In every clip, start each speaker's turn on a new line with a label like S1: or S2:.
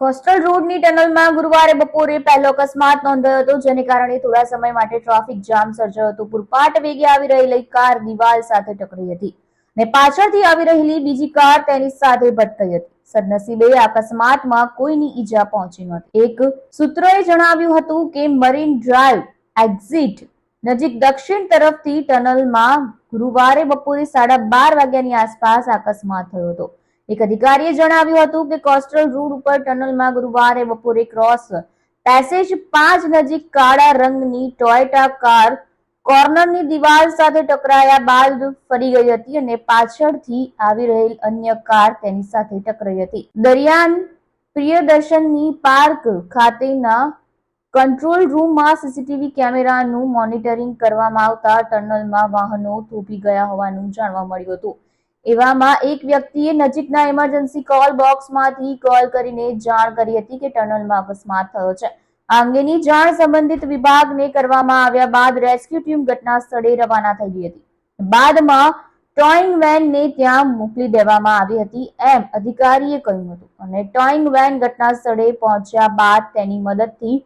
S1: Coastal રોડની ટનલમાં ગુરુવારે બપોરે પહેલો અકસ્માત નોંધાયો હતો, જેને કારણે થોડા સમય માટે ટ્રાફિક જામ સર્જાયો હતો. પૂરપાટ વેગે આવી રહેલી કાર દિવાલ સાથે ટકરી હતી ને પાછળથી આવી રહેલી બીજી કાર તેની સાથે ભટકાઈ હતી. સદનસીબે અકસ્માતમાં કોઈની ઈજા પહોંચી નહોતી. એક સૂત્રએ જણાવ્યું હતું કે મરીન ડ્રાઈવ એક્ઝિટ નજીક દક્ષિણ તરફથી ટનલમાં ગુરુવારે બપોરે સાડા બાર વાગ્યાની આસપાસ અકસ્માત થયો હતો. એક અધિકારીએ જણાવ્યું હતું કે કોસ્ટલ રોડ ઉપર ટનલમાં ગુરુવારે બપોરે ક્રોસ પેસેજ પાંચ નજીક કાળા રંગની ટોયોટા કાર કોર્નરની દિવાલ સાથે ટકરાયા બાદ ફરી ગઈ હતી અને પાછળથી આવી રહેલ અન્ય કાર તેની સાથે ટકરાઈ હતી. દરિયાન પ્રિયદર્શનની પાર્ક ખાતેના કંટ્રોલ રૂમમાં સીસીટીવી કેમેરાનું મોનિટરિંગ કરવામાં આવતા ટનલમાં વાહનો થોભી ગયા હોવાનું જાણવા મળ્યું હતું. એવામાં એક વ્યક્તિએ નજીકના ઇમરજન્સી કોલ બોક્સમાંથી કોલ કરીને જાણ કરી હતી કે ટનલમાં અકસ્માત થયો છે. આ અંગેની જાણ સંબંધિત વિભાગને કરવામાં આવ્યા બાદ રેસ્ક્યુ ટીમ ઘટના સ્થળે રવાના થઈ ગઈ હતી. બાદમાં ટોઈંગ વેનને ત્યાં મોકલી દેવામાં આવી હતી એમ અધિકારીએ કહ્યું હતું અને ટોઈંગ વેન ઘટના સ્થળે પહોંચ્યા બાદ તેની મદદથી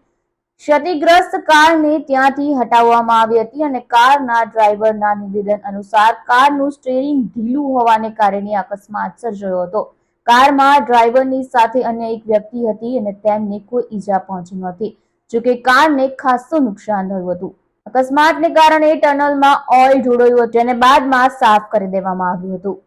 S1: ક્ષતિગ્રસ્ત કારને ત્યાંથી હટાવવામાં આવી હતી અને કારના ડ્રાઈવરના નિવેદન અનુસાર કારનું સ્ટેરિંગ ઢીલું હોવાને કારણે અકસ્માત સર્જાયો હતો. કારમાં ડ્રાઈવરની સાથે અન્ય એક વ્યક્તિ હતી અને તેમને કોઈ ઈજા પહોંચી નહોતી, જોકે કારને ખાસ્સું નુકસાન થયું હતું. અકસ્માતને કારણે ટનલમાં ઓઇલ હતું જેને બાદમાં સાફ કરી દેવામાં આવ્યું હતું.